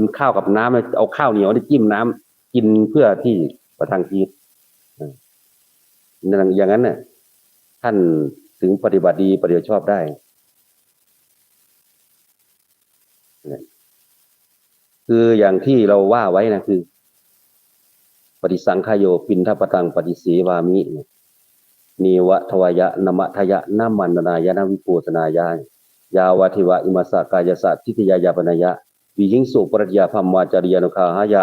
กินข้าวกับน้ำเนี่ยเอาข้าวเหนียวนี่จิ้มน้ำกินเพื่อที่ประทังชีวิตอย่างนั้นเนี่ยท่านถึงปฏิบัติดีปฏิบัติชอบได้คืออย่างที่เราว่าไว้นะคือ ปฏิสังขายโยปินทปตังปฏิสีวามิเนี่ยนีวะทวายะนมะทยะนามันนายะนาวิปูสนายายาวาทิวะอิมาสกายสัตทิทยายาปนายะ วิหิงสุปรัญญาพัมมาจาริยานุคาหายะ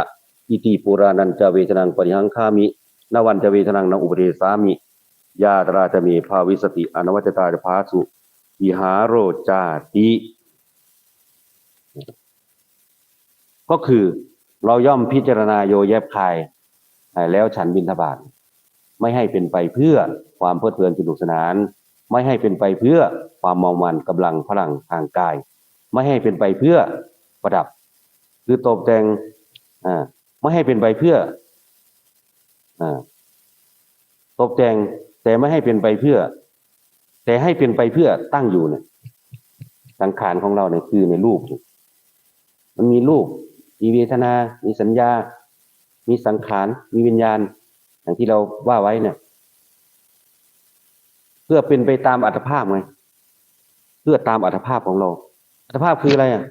อิติปุรานันจเวทนังปริหังคามินวันจเวทนังนอุปเทสามิยาตราจะมีภาวิสติอนวัจตาจะพาสุวิหาโรจาติก็คือเราย่อมพิจารณาโยแยบคายแล้วฉันบินทบาทไม่ให้เป็นไปเพื่อความเพลิดเพลินสนุกสนาน ไม่ให้เป็นไปเพื่อความเมามันกำลังพลังทางกาย ไม่ให้เป็นไปเพื่อ ประดับ หรือตกแต่งไม่ให้เป็นไปเพื่ออตกแต่งแต่ไม่ให้เป็นไปเพื่อ แต่ให้เป็นไปเพื่อตั้งอยู่เนี่ยสังขารของเราเนี่ยคือในรูป มันมีรูปมีเวทนา มีสัญญา มีสังขาร มีวิญญาณ อย่างที่เราว่าไว้เนี่ย เพื่อเป็นไปตามอัตภาพไง เพื่อตามอัตภาพของเรา อัตภาพคืออะไรอะ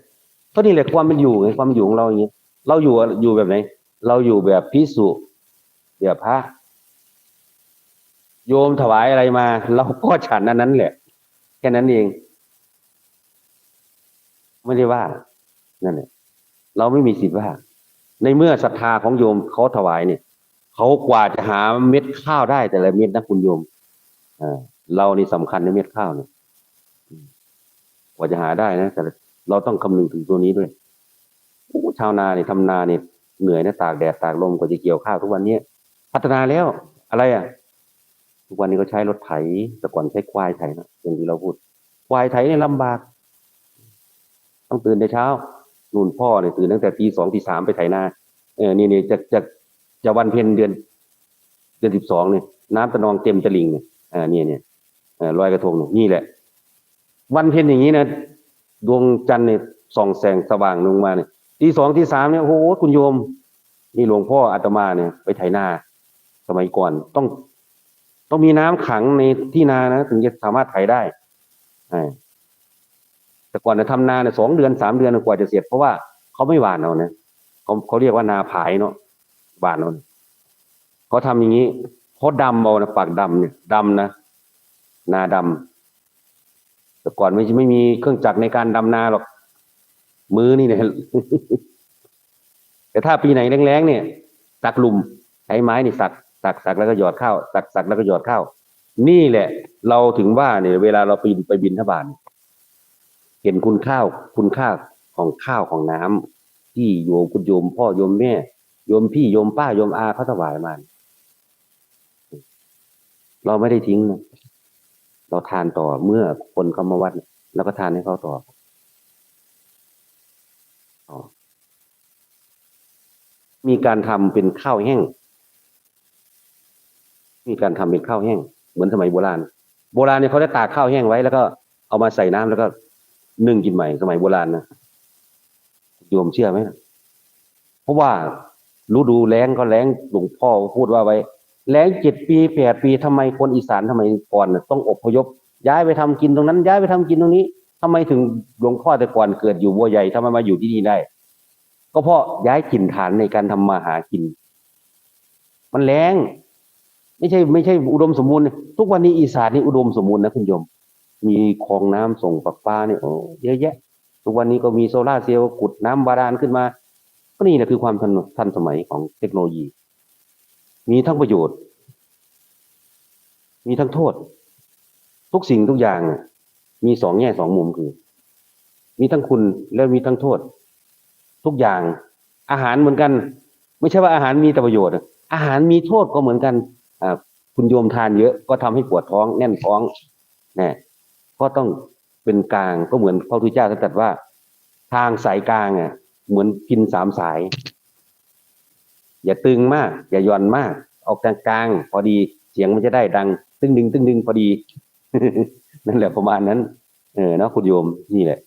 ก็นี่แหละความเป็นอยู่ไงความอยู่ของเราอย่างนี้เราอยู่อยู่แบบไหน เราอยู่แบบพิสุแบบพระ โยมถวายอะไรมา เราก็ฉันอันนั้นแหละ แค่นั้นเอง ไม่ได้ว่า นั่นแหละเราไม่มีสิทธิ์ว่า ในเมื่อศรัทธาของโยมเขาถวายเนี่ยเขากว่าจะหาเม็ดข้าวได้แต่ละเม็ดนะคุณโยมอ่าเรานี่สำคัญในเม็ดข้าวเนี่ยกว่าจะหาได้นะแต่ เราต้องคำนึงถึงตัวนี้ด้วยชาวนาเนี่ยทำนาเนี่ยเหนื่อยนะตากแดดตากลมกว่าจะเกี่ยวข้าวทุกวันนี้พัฒนาแล้วอะไรอะ ทุกวันนี้ก็ใช้รถไถแต่ก่อนใช้ควายไถนะอย่างที่เราพูด ควายไถเนี่ยลำบาก ต้องตื่นแต่เช้านู่นพ่อเนี่ยตื่นตั้งแต่ตีสองตีสามไปไถนาเออนี่เนี่ยจะจะจะวันเพ็ญเดือน เดือนสิบสองเนี่ยน้ำตะนองเต็มตะลิงเนี่ยอ่าเนี่ยเนี่ยอ่อลอยกระทงเนี่ยนี่แหละ วันเพ็ญอย่างนี้นะ ดวงจันทร์เนี่ยส่องแสงสว่างลงมาเนี่ยตีสองตีสามเนี่ยโอ้โหคุณโยม นี่หลวงพ่ออาตมาเนี่ย ไปไถนา สมัยก่อนต้องต้องมีน้ำขังในที่นานะถึงจะสามารถไถได้แต่ก่อนจะทำนาเนี่ยสองเดือนสามเดือนกว่าจะเสร็จเพราะว่าเขาไม่หวานเอาเนี่ยเขาเขาเรียกว่านาผายเนาะหวานเอาเขาทำอย่างนี้เขาดำเอานะปากดำเนี่ยดำนะนาดำ แต่ก่อนไม่ไม่มีเครื่องจักรในการดำนาหรอก มือนี่เนี่ยแต่ถ้าปีไหนแรงๆเนี่ยสักลุมใช้ไม้นี่สักสักสักแล้วก็หยอดข้าวสักสักแล้วก็หยอดข้าวนี่แหละ เราถึงว่าเนี่ยเวลาเราไปไปบินทบาทเห็นคุณข้าว คุณค่าของข้าวของน้ำที่โยมคุณโยมพ่อโยมแม่โยมพี่โยมป้าโยมอาเขาถวายมาเราไม่ได้ทิ้งนะ เราทานต่อเมื่อคนเขามาวัดแล้วก็ทานให้เขาต่ออมีการทำเป็นข้าวแห้ง มีการทำเป็นข้าวแห้ง เหมือนสมัยโบราณ โบราณเนี่ยเขาจะตากข้าวแห้งไว้ แล้วก็เอามาใส่น้ำแล้วก็นึ่งกินใหม่สมัยโบราณนะโยมเชื่อไหมเพราะว่าฤดูแล้งก็แล้งหลวงพ่อพูดว่าไว้ แล้งเจ็ดปีแปดปีทำไมคนอีสานทำไมก่อนต้องอบพยพ ย้ายไปทำกินตรงนั้น ย้ายไปทำกินตรงนี้ทำไมถึงหลวงพ่อแต่ก่อนเกิดอยู่บัวใหญ่ทำไมมาอยู่ที่นี่ได้ ก็เพราะย้ายถิ่นฐานในการทำมาหากิน มันแล้งไม่ใช่ ไม่ใช่อุดมสมบูรณ์ทุกวันนี้อีสานนี่อุดมสมบูรณ์นะคุณโยม มีคลองน้ำส่งปลาปลาเนี่ยเยอะแยะ ทุกวันนี้ก็มีโซลาเซลล์ขุดน้ำบาดาลขึ้นมา ก็นี่แหละคือความทันทันสมัยของเทคโนโลยี มีทั้งประโยชน์ มีทั้งโทษ ทุกสิ่งทุกอย่าง มีสองแง่สองมุมคือ มีทั้งคุณและมีทั้งโทษ ทุกอย่าง อาหารเหมือนกัน ไม่ใช่ว่าอาหารมีแต่ประโยชน์ อาหารมีโทษก็เหมือนกันอ่าคุณโยมทานเยอะก็ทำให้ปวดท้องแน่นท้องแน่ก็ต้องเป็นกลางก็เหมือนพระพุทธเจ้าท่านตรัสว่า ทางสายกลางอะเหมือนกินสามสาย อย่าตึงมาก อย่าหย่อนมาก ออกกลางๆพอดีเสียงมันจะได้ดัง ตึงดึงตึงดึงพอดี นั่นแหละประมาณนั้น เออเนาะคุณโยมนี่แหละ